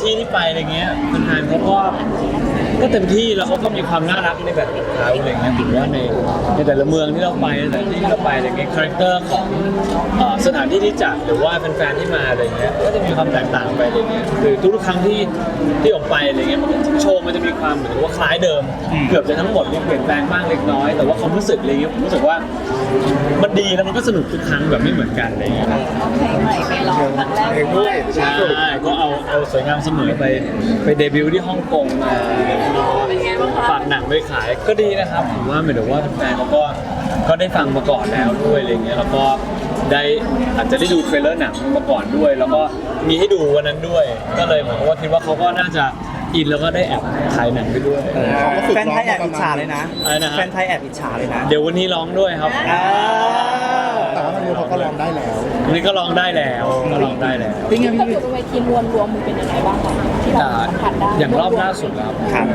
ที่ที่ไปอะไรเงี้ยมันๆเขาก็ ก็เต็มที่แล้วเขาก็มีความน่ารักในแบบของเขาอะไรเงี้ยถือว่าในในแต่ละเมืองที่เราไปในแต่ละที่ที่เราไปอะไรเงี้ยคาแรคเตอร์ของเอ่อสถานที่ที่จัดหรือว่าแฟนๆที่มาอะไรเงี้ยก็จะมีความแตกต่างไปอะไรเงี้ยคือทุกๆครั้งที่ที่ออกไปอะไรเงี้ยมันโชว์มันจะมีความเหมือนกับว่าคล้ายเดิม เกือบจะทั้งหมดมีเปลี่ยนแปลงบ้างเล็กน้อย แต่ว่าความรู้สึกอะไรเงี้ยผมรู้สึกว่ามันดีแล้วมันก็สนุกทุกครั้งแบบไม่เหมือนกันอะไรเงี้ยเอาเพลงใหม่ไปร้องครั้งแรกเองด้วยใช่ก็เอาเอาสวยงามเสมอไปไปเดบิวต์ที่ฮ่องกงมาเป็นไงบ้างคะฝากหนังไปขายก็ดีนะครับผมว่าหมายถึงว่าแฟนๆเขาก็ก็ได้ฟังมาก่อนแล้วด้วยอะไรเงี้ยแล้วก็ได้อาจจะได้ดูเทรลเลอร์หนังมาก่อนด้วย แล้วก็มีให้ดูวันนั้นด้วย ก็เลยเหมือนกับว่าคิดว่าเขาก็น่าจะอินแล้วก็ได้แอบถ่ายหนังไปด้วยเขาก็ฝึกแฟนร้องไทยแอบมาปอิระจมาฉาณเลยนะอะไรนะฮะแฟนไทยแอบอิจฉาเลยนะ เดี๋ยววันนี้ร้องด้วยครับ อ่า เขาก็ร้องได้แล้ววันนี้ก็ร้องได้แล้วก็ร้องได้แล้ว เป็นไงก็พี่อยู่บนเวทีมวลรวมมันเป็นยังไงบ้างคะที่เราอ่าสัมผัสได้อย่างรอบล่าสุดแล้วครับ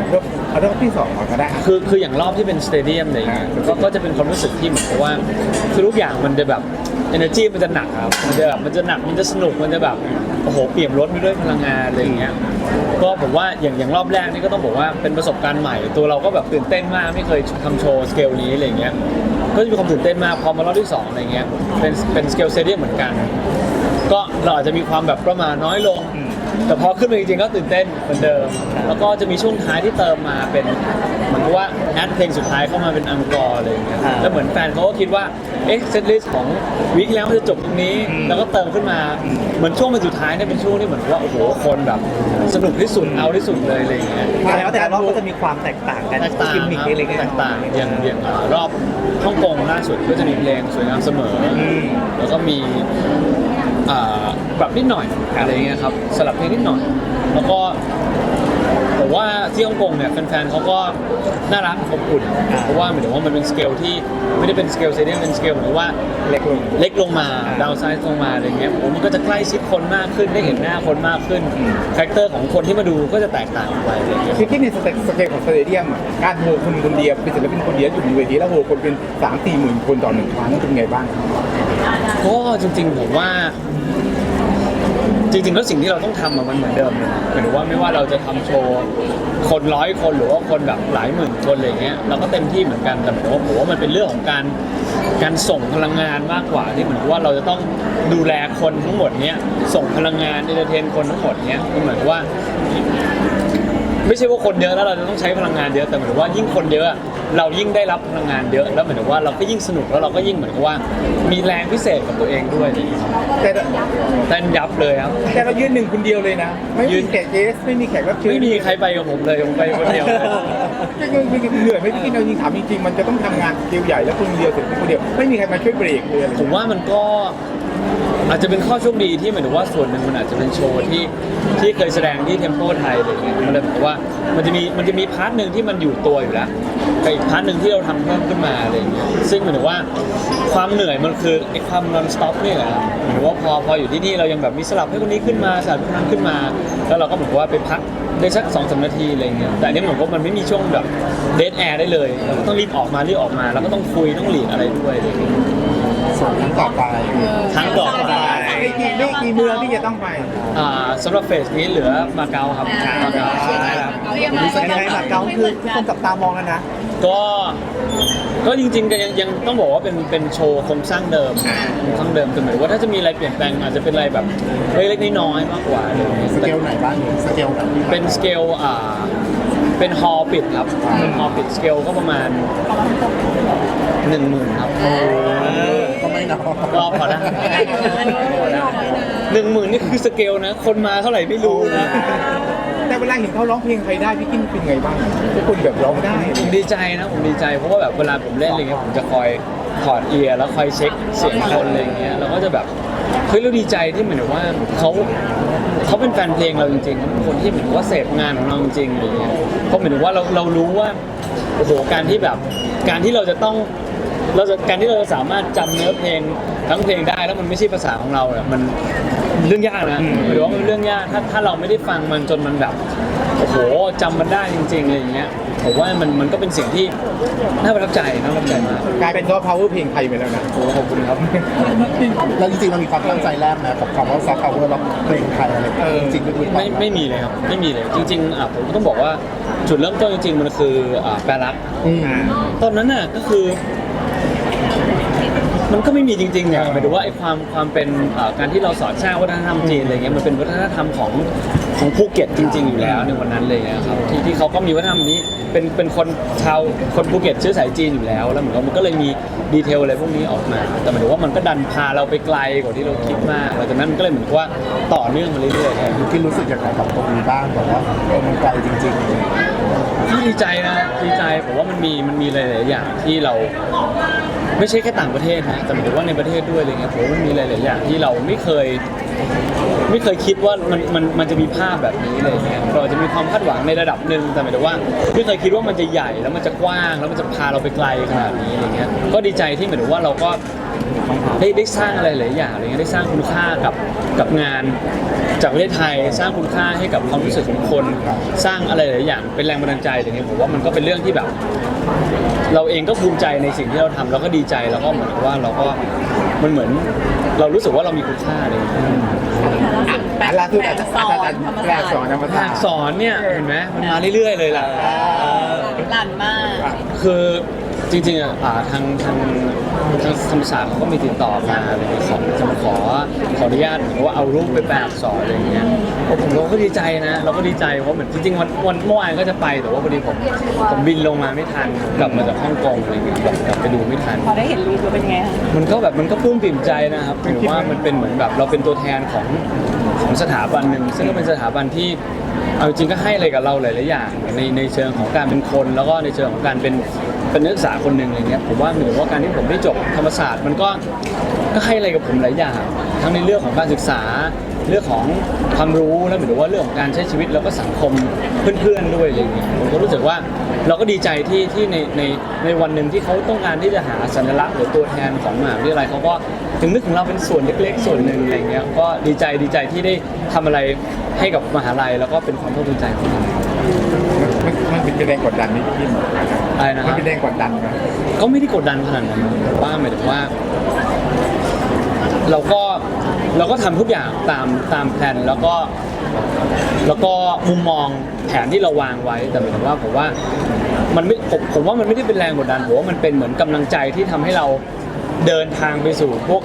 เอาเรื่องที่สองมาก็ได้ คือคืออย่างรอบที่เป็นสเตเดียมอะไรอย่างเงี้ยก็ก็จะเป็นความรู้สึกที่เหมือนกับว่าคือทุกอย่างมันจะแบบ energy มันจะหนักครับ มันจะแบบมันจะหนักมันจะสนุกมันจะแบบโอ้โหเปี่ยมล้นไปด้วยพลังงานอะไรอย่างเงี้ยก็ผมว่าอย่างอย่างรอบแรกนี่ก็ต้องบอกว่าเป็นประสบการณ์ใหม่ ตัวเราก็แบบตื่นเต้นมากไม่เคยทำโชว์สเกลนี้อะไรอย่างเงี้ย ก็จะมีความตื่นเต้นมากพอมารอบที่สองอะไรเงี้ยเป็นเป็นสเกลเซเดียมเหมือนกัน ก็เราอาจจะมีความแบบประมาทน้อยลง แต่พอขึ้นมาจริงๆก็ตื่นเต้นเหมือนเดิม แล้วก็จะมีช่วงท้ายที่เติมมาเป็นเหมือนกับว่าแอดเพลงสุดท้ายเข้ามาเป็นอังกอร์อะไรอย่างเงี้ยอ่า แล้วเหมือนแฟนเขาก็คิดว่าเอ๊ะเซตลิสต์ของวีคที่แล้วมันจะจบตรงนี้ แล้วก็เติมขึ้นมาเหมือนช่วงเป็นสุดท้ายเนี่ยเป็นช่วงที่เหมือนกับว่าโอ้โหคนแบบ สนุกที่สุดเอาที่สุดเลยอะไรอย่างเงี้ยแสดงว่าแต่ละรอบก็จะมีความแตกต่างกันแตกต่างกิมมิคครับเล็กๆแตกต่างอย่างอย่างอ่ารอบฮ่องกงล่าสุดก็จะมีเพลงสวยงามเสมออแล้วก็มีอ่าป รับนิดหน่อยอะไรเงี้ยครับสลับเพลงนิดหน่อย แล้วก็ผมว่าที่ฮ่องกงเนี่ยแฟนๆเขาก็น่ารักอบอุ่นเพราะว่าหมายถึงว่ามันเป็นสเกลที่ไม่ได้เป็นสเกลเซเดียมเป็นสเกลเหมือนกับว่าเล็กลงเล็กลงมาดาวไซส์ลงมาอะไรเงี้ยผมมันก็จะใกล้ชิดคนมากขึ้นได้เห็นหน้าคนมากขึ้นคาแรคเตอร์ของคนที่มาดูก็จะแตกต่างออกไปอะไรเงี้ยคือที่ในสเตสเกลของสเตเดียมอะการโหคนคนเดียวเป็นศิลปินคนเดียวอยู่บนเวทีแล้วโหคนเป็นสามสี่หมื่นคนต่อหนึ่งครั้งเป็นไงบ้างก็จริงๆผมว่า จริงๆแล้วสิ่งที่เราต้องทำอะมันเหมือนเดิมเลยหมายถึงว่าไม่ว่าเราจะทำโชว์คนร้อยคนหรือว่าคนแบบหลายหมื่นคนอะไรเงี้ยเราก็เต็มที่เหมือนกันแต่หมายถึงว่าผมว่ามันเป็นเรื่องของการการส่งพลังงานมากกว่าที่เหมือนกับว่าเราจะต้องดูแลคนทั้งหมดเนี้ยส่งพลังงานเอนเตอร์เทนคนทั้งหมดเนี้ยมันเหมือนกับว่า ไม่ใช่ว่าคนเยอะแล้วเราจะต้องใช้พลังงานเยอะแต่เหมือนว่ายิ่งคนเยอะเรายิ่งได้รับพลังงานเยอะแล้วเหมือนกับว่าเราก็ยิ่งสนุกแล้วเราก็ยิ่งเหมือนกับว่า มีแรงพิเศษกับตัวเองด้วยแต่เต้นยับเลยครับ แต่เรายืนหนึ่งคนเดียวเลยนะ ไม่มีแขกเกสไม่มีแขกรับเชิญไม่มีใครไปกับผมเลยผมไปคนเดียวเลยเหนื่อยไหมพี่กินเรายิงถามจริงๆมันจะต้องทำงานสเกลใหญ่แล้วคนเดียวเสร็จคนเดียวไม่มีใครมาช่วยเบรกเลยอะไรผมว่ามันก็อาจจะเป็นข้อโชคดีที่หมายถึงว่าส่วนหนึ่งมันอาจจะเป็นโชว์ที่ที่เคยแสดงที่เทมโ o ไทยอะไรเงี้ยมันเลยบอกว่ามันจะมีมันจะมีพาร์ทหนึ่งที่มันอยู่ตัวอยู่แล้วกับอีกพาร์ทหนึ่งที่เราทำเพิ่มขึ้นมาอะไรเงี้ยซึ่งหมายถึงว่าความเหนื่อยมันคือไอ้ความ non stop เนี่ยแหละครับหมายถึงว่าพอพออยู่ที่นี่เรายังแบบมีสลับให้คนนี้ขึ้นมาสลับคนนั้นขึ้นมา แล้วเราก็เหมือนกับว่าไปพักได้สักสองสามนาทีอะไรเงี้ยแต่อันนี้เหมือนกับมันไม่มีช่วงแบบเดทแอร์ได้เลยเราก็ต้องรีบออกมารีบออกมา แล้วก็ต้องคุยต้องหลีดอะไรด้วยอะไรเงี้ย ส่วนต่อไป ครั้งต่อไป ไม่กี่ไม่กี่เมืองที่จะต้องไป อ่าสำหรับเฟสนี้เหลือมาเก๊าครับมาเก๊าใช่ครับเอายังไงยังไงมาเก๊าคือทุกคนจับตามองกันนะ ก็ก็จริงๆก็ยังยังต้องบอกว่าเป็นเป็นโชว์โครงสร้างเดิมโครงสร้างเดิมแต่หมายถึงว่าถ้าจะมีอะไรเปลี่ยนแปลงอาจจะเป็นอะไรแบบเล็กๆน้อยๆมากกว่าอะไรอย่างเงี้ยสเกลไหนบ้างสเกลไหนที่เป็นสเกลอ่าเป็นฮอลปิดครับเป็นฮอลปิดสเกลก็ประมาณหนึ่งหมื่นครับก็ไม่ น้อยก็พอได้หนึ่งหมื่นนี่คือสเกลนะ คนมาเท่าไหร่ไม่รู้นะแต่เวลาเห็นเขาร้องเพลงใครได้พี่กินเป็นไงบ้างทุกคนแบบร้องได้ผมดีใจนะผมดีใจเพราะว่าแบบเวลาผมเล่นอะไรเงี้ยผมจะคอยถอดเอียร์แล้วคอยเช็คเสียงคนอะไรเงี้ยเราก็จะแบบเฮ้ยเราดีใจที่เหมือนกับว่าเขาเขาเป็นแฟนเพลงเราจริงๆเขาเป็นคนที่เหมือนกับว่าเสพงานของเราจริงๆอะไรเงี้ยเพราะเหมือนกับว่าเราเรารู้ว่าโอ้โหการที่แบบการที่เราจะต้อง เราจะการที่เราจะสามารถจำเนื้อเพลงทั้งเพลงได้แล้วมันไม่ใช่ภาษาของเราเนี่ยมันเรื่องยากนะหรือว่ามันเป็นเรื่องยากถ้าถ้าเราไม่ได้ฟังมันจนมันแบบโอ้โหจำมันได้จริงๆอะไรอย่างเงี้ยผมว่ามันมันก็เป็นสิ่งที่น่าประทับใจน่าประทับใจมากกลายเป็นซอฟต์พาวเวอร์เพลงไทยไปแล้วนะโอ้ขอบคุณครับ แล้วจริงๆเรามีความตั้งใจแรกนะกับคำว่าซอฟต์พาวเวอร์แล้วเพลงไทยอะไรจริงๆลึกๆไม่ไม่มีเลยครับไม่มีเลยจริงๆอะผมก็ต้องบอกว่าจุดเริ่มต้นจริงๆมันคืออ่าแปรรัก อืม ตอนนั้นน่ะก็คือ มันก็ไม่มีจริงๆเนี่ยหมายถึงว่าไอ้ความความเป็นเอ่อการที่เราสอนสร้างวัฒนธรรมจีนอะไรเงี้ยมันเป็นวัฒนธรรมของของภูเก็ตจริง ๆ อยู่แล้วในวันนั้นเลยนะครับที่ที่เขาก็มีวัฒนธรรมนี้เป็นเป็นคนชาวคนภูเก็ตเชื้อสายจีนอยู่แล้ว แล้วเหมือนกับมันก็เลยมีดีเทลอะไรพวกนี้ออกมา แต่หมายถึงว่ามันก็ดันพาเราไปไกลกว่าที่เราคิดมากหลังจากนั้นมันก็เลยเหมือนกับว่าต่อเนื่องมาเรื่อยๆครับยูกินรู้สึกยังไงกับตรงนี้บ้างแบบว่าเออมันไกลจริงพี่ดีใจนะดีใจผมว่ามันมีมันมีหลายๆอย่างที่เรา ไม่ใช่แค่ต่างประเทศนะแต่หมายถึงว่าในประเทศด้วยอะไรเงี้ยผมว่ามันมีหลายๆอย่างที่เราไม่เคย ไม่เคยคิดว่ามันมันมันจะมีภาพแบบนี้เลยเนี่ยเราจะมีความคาดหวังในระดับหนึ่งแต่หมายถึงว่าไม่เคยคิดว่ามันจะใหญ่แล้วมันจะกว้าง แล้วมันจะพาเราไปไกลขนาดนี้อะไรเงี้ยก็ดีใจที่หมายถึงว่าเราก็ ได้ได้สร้างอะไรหลายอย่างอะไรเงี้ยได้สร้างคุณค่ากับกับงาน จากประเทศไทยสร้างคุณค่าให้กับความรู้สึกของคน สร้างอะไรหลายอย่างเป็นแรงบันดาลใจอย่างเงี้ยผมว่ามันก็เป็นเรื่องที่แบบ เราเองก็ภูมิใจในสิ่งที่เราทำแล้วก็ดีใจแล้วก็เหมือนกับว่าเราก็มันเหมือน เรารู้สึกว่าเรามีคุณค่าอะไรอย่างเงี้ย อะล่าสุดอาจารย์สออาจารนย์ธรรมแรศาสอนธรรมภาศาสคตร์ สอนเนี่ยเห็นไหมมันมาเรื่อยๆเลยล่ะ หลั่นมาก คือ จริงๆอะอ่าทางทางทางธรรมศาสตร์เขาก็มีติดต่อมาอะไรอย่างเงี้ยขอจะมาขอขออนุญาตเหมือนกับว่าเอารูปไปแปลอักษรอะไรอย่างเงี้ยโอ้ผมเราก็ดีใจนะเราก็ดีใจเพราะเหมือนจริงๆวันวันเมื่อวานก็จะไปแต่ว่าพอดีผมผมบินลงมาไม่ทันกลับมาจากฮ่องกงอะไรอย่างเงี้ยแบบกลับไปดูไม่ทัน พอได้เห็นรูปแล้วเป็นไงคะมันก็แบบมันก็ปลื้มปิ่มใจนะครับหรือว่ามันเป็นเหมือนแบบเราเป็นตัวแทนของของสถาบันหนึ่งซึ่งก็เป็นสถาบันที่ เอาจริงก็ให้อะไรกับเราหลายๆอย่างในในเชิงของการเป็นคน แล้วก็ในเชิงของการเป็นเป็นนักศึกษาคนหนึ่งอะไรเงี้ยผมว่าเหมือนว่าการที่ผมได้จบธรรมศาสตร์มันก็ก็ให้อะไรกับผมหลายอย่าง ทั้งในเรื่องของการศึกษา เรื่องของความรู้แล้วเหมือนว่าเรื่องของการใช้ชีวิตแล้วก็สังคมเพื่อนๆด้วยอะไรอย่างเงี้ยผมก็รู้สึกว่าเราก็ดีใจที่ที่ในในในวันหนึ่งที่เขาต้องการที่จะหาสัญลักษณ์หรือตัวแทนของมหาวิทยาลัยเขาก็ถึงนึกถึงเราเป็นส่วนเล็กๆ ส่วนหนึ่งอะไรเงี้ยก็ดีใจดีใจที่ได้ทำอะไรให้กับมหาลัยแล้วก็เป็นความภาคภูมิใจของเรา มันมันเป็นแรงกดดันนี่พี่อะไรนะคมันรับเป็นแรงกดดันนะก็ไม่ได้กดดันขนาดนั้นแต่ว่าหมายถึงว่า เราก็ เราก็ทำทุกอย่างตามตามแผนแล้วก็ แล้วก็มุมมองแผนที่เราวางไว้แต่หมายถึงว่าผมว่ามันไม่ผมผมว่ามันไม่ได้เป็นแรงกดดันผมว่ามันเป็นเหมือนกำลังใจที่ทำให้เราเดินทางไปสู่พวก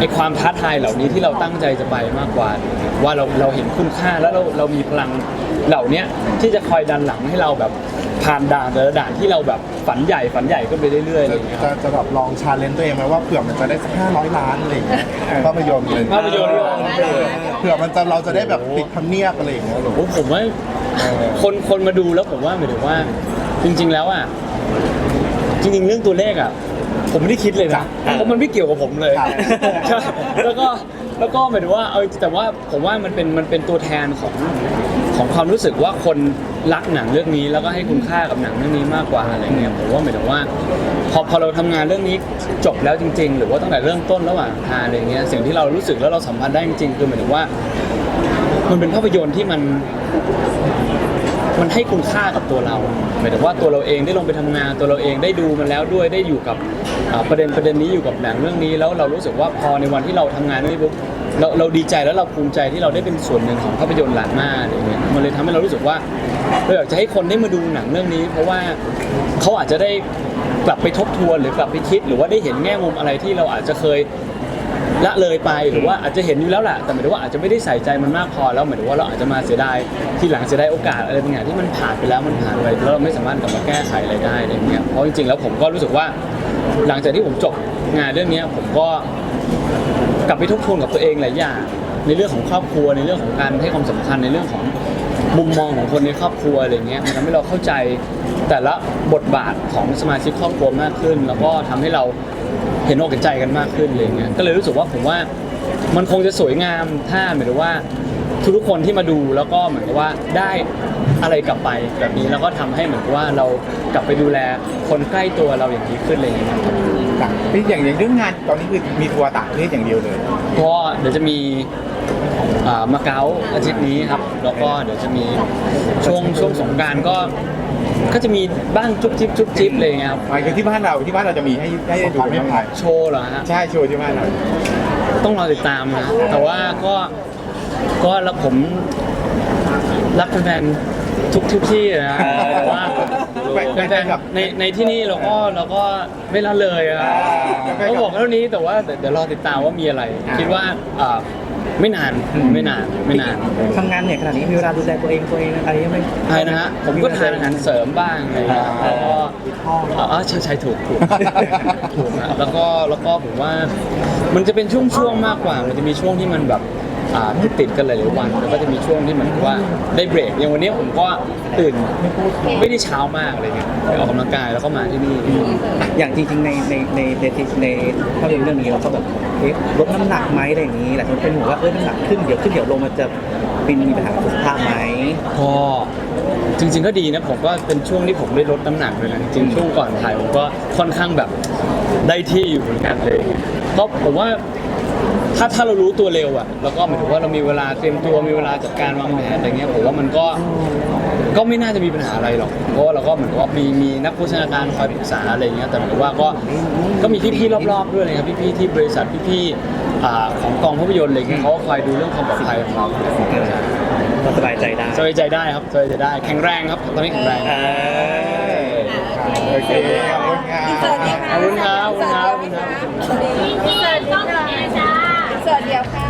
ในความท้าทายเหล่านี้ที่เราตั้งใจจะไปมากกว่า ว่าเราเราเห็นคุณค่าแล้วเราเรามีพลังเหล่าเนี้ยที่จะคอยดันหลังให้เราแบบ ผ่านด่านแต่ละด่านที่เราแบบฝันใหญ่ฝันใหญ่ขึ้นไปเรื่อยๆอะไรอย่างเงี้ยๆจะจะแบบลองชาเลนจ์ตัวเองไหมว่าเผื่อมันจะได้สักห้าร้อยล้านอะไรอย่างเงี้ยภาพยนตร์เลยภาพยนตร์เออเผื่อมันจะเราจะได้แบบติดทำเนียบอะไรอย่างเงี้ยหรอโอ้ผมว่า คนคนมาดูแล้วผมว่าหมายถึงว่า จริง ๆ แล้วอะจริง ๆ เรื่องตัวเลขอะ ผมไม่ได้คิดเลยนะเพราะมันไม่เกี่ยวกับผมเลยครับใช่แล้วก็แล้วก็หมายถึงว่าเอาแต่ว่าผมว่ามันเป็นมันเป็นตัวแทนของ ของความรู้สึกว่าคนรักหนังเรื่องนี้แล้วก็ให้คุณค่ากับหนังเรื่องนี้มากกว่าอะไรเงี้ยผมว่าหมายถึงว่า พอพอเราทำงานเรื่องนี้จบแล้วจริง ๆ หรือว่าตั้งแต่เริ่มต้นระหว่างทางอะไรเงี้ยสิ่งที่เรารู้สึกแล้วเราสัมผัสได้จริงๆคือหมายถึงว่า มันเป็นภาพยนตร์ที่มันมันให้คุณค่ากับตัวเราหมายถึงว่าตัวเราเองได้ลงไปทำงานตัวเราเองได้ดูมันแล้วด้วยได้อยู่กับประเด็นประเด็นนี้อยู่กับหนังเรื่องนี้ แล้วเรารู้สึกว่าพอในวันที่เราทำงานเรื่องนี้ปุ๊บ เราเราดีใจแล้วเราภูมิใจที่เราได้เป็นส่วนหนึ่งของภาพยนตร์หลานมาอะไรเงี้ยมันเลยทำให้เรารู้สึกว่าเราอยากจะให้คนได้มาดูหนังเรื่องนี้ เพราะว่าเขาอาจจะได้กลับไปทบทวนหรือกลับไปคิด หรือว่าได้เห็นแง่มุมอะไรที่เราอาจจะเคยละเลยไปหรือว่าอาจจะเห็นอยู่แล้วแหละแต่หมายถึงว่าอาจจะไม่ได้ใส่ใจมันมากพอแล้วหมายถึงว่าเราอาจจะมาเสียดายทีหลังเสียดายโอกาสอะไรบางอย่างที่มันผ่านไปแล้วมันผ่านไปแล้วเราไม่สามารถกลับมาแก้ไขอะไรได้อะไรเงี้ยเพราะจริงๆแล้วผมก็รู้สึกว่า หลังจากที่ผมจบงานเรื่องเนี้ยผมก็ กลับไปทบทวนกับตัวเองหลายอย่างในเรื่องของครอบครัวในเรื่องของการให้ความสำคัญในเรื่องของมุมมองของคนในครอบครัวอะไรเงี้ยมันทำให้เราเข้าใจแต่ละบทบาทของสมาชิกครอบครัวมากขึ้น แล้วก็ทำให้เราเห็นอกเห็นใจกันมากขึ้นอะไรเงี้ยก็เลยรู้สึกว่าผมว่ามันคงจะสวยงามถ้าหมายถึงว่าทุกๆคนที่มาดูแล้วก็เหมือนกับว่าได้อะไรกลับไปแบบนี้แล้วก็ทำให้เหมือนกับว่าเรากลับไปดูแลคนใกล้ตัวเราอย่างดีขึ้นอะไรอย่างเงี้ยครับ ต่างพี่อย่างอย่างเรื่องงานตอนนี้คือมีทัวร์ต่างประเทศอย่างเดียวเลยเพราะเดี๋ยวจะมีอ่ามาเก๊าอาทิตย์นี้ครับ แล้วก็เดี๋ยวจะมีช่วงช่วงสงกรารก็ ก็จะมีบ้างจุ๊บจิ๊บจุ๊บจิ๊บอะไรอย่างเงี้ยครับหมายถึงที่บ้านเราที่บ้านเราจะมีให้ให้ได้ดูกันบ้างไหมโชว์เหรอฮะ ใช่โชว์ที่บ้านเรา ต้องรอติดตามนะ แต่ว่าก็ก็แล้วผมรักแฟนๆทุกทุกที่นะแต่ว่า แฟนๆในในที่นี่เราก็เราก็ไม่ละเลยอะเขาบอกเท่านี้แต่ว่าเดี๋ยวเดี๋ยวรอติดตามว่ามีอะไร คิดว่าอ่าไม่นานไม่นานไม่นาน ทำงานเนี่ยขนาดนี้มีเวลาดูแลตัวเองตัวเองอะไรยังไม่ใช่นะฮะ ผมก็ทานอาหารเสริมบ้างอะไรอย่างเงี้ยแล้วก็อ๋อใช่ใช่ถูกถูกถูกนะแล้วก็แล้วก็ผมว่ามันจะเป็นช่วงๆมากกว่า มันจะมีช่วงที่มันแบบ อ่าติดติดๆกันหลายๆวันแล้วก็จะมีช่วงที่เหมือนกับว่าได้เบรกอย่างวันนี้ผมก็ตื่นไม่ได้เช้ามากอะไรเงี้ยไปออกกำลังกายแล้วก็มาที่นี่ อย่างจริงๆในในในในในภาพยนตร์เรื่องนี้เราก็แบบเอ๊ะลดน้ำหนักไหมอะไรอย่างนี้หลายคนเป็นห่วงว่าเออน้ำหนักขึ้นเดี๋ยวขึ้นเดี๋ยวลงมันจะเป็นมีปัญหากับสุขภาพไหม ก็จริงๆก็ดีนะผมก็เป็นช่วงที่ผมได้ลดน้ำหนักเลยนะจริงๆช่วงก่อนถ่ายผมก็ค่อนข้างแบบได้ที่อยู่เหมือนกันเลย ก็ผมว่า ถ้าถ้าเรารู้ตัวเร็วอะแล้วก็หมายถึงว่าเรามีเวลาเตรียมตัวมีเวลาจัดการวางแผนอะไรเงี้ยผมว่ามันก็ก็ไม่น่าจะมีปัญหาอะไรหรอกเพราะว่าเราก็เหมือนว่ามีมีนักโภชนาการคอยปรึกษาอะไรเงี้ยแต่เหมือนกัว่าก็ก็มีพี่ๆรอบๆด้วยเลยครับพี่ๆที่บริษัทพี่ๆอ่ของกองภาพยนตร์อะไรเงี้ยเขาคอยดูเรื่องความปลอดภัยของเราสบายใจได้สบายใจได้ครับสบายใจได้แข็งแรงครับตอนนี้แข็งแรงโอเคขอบคุณครับขอบคุณครับขอบคุณครับ Yeah.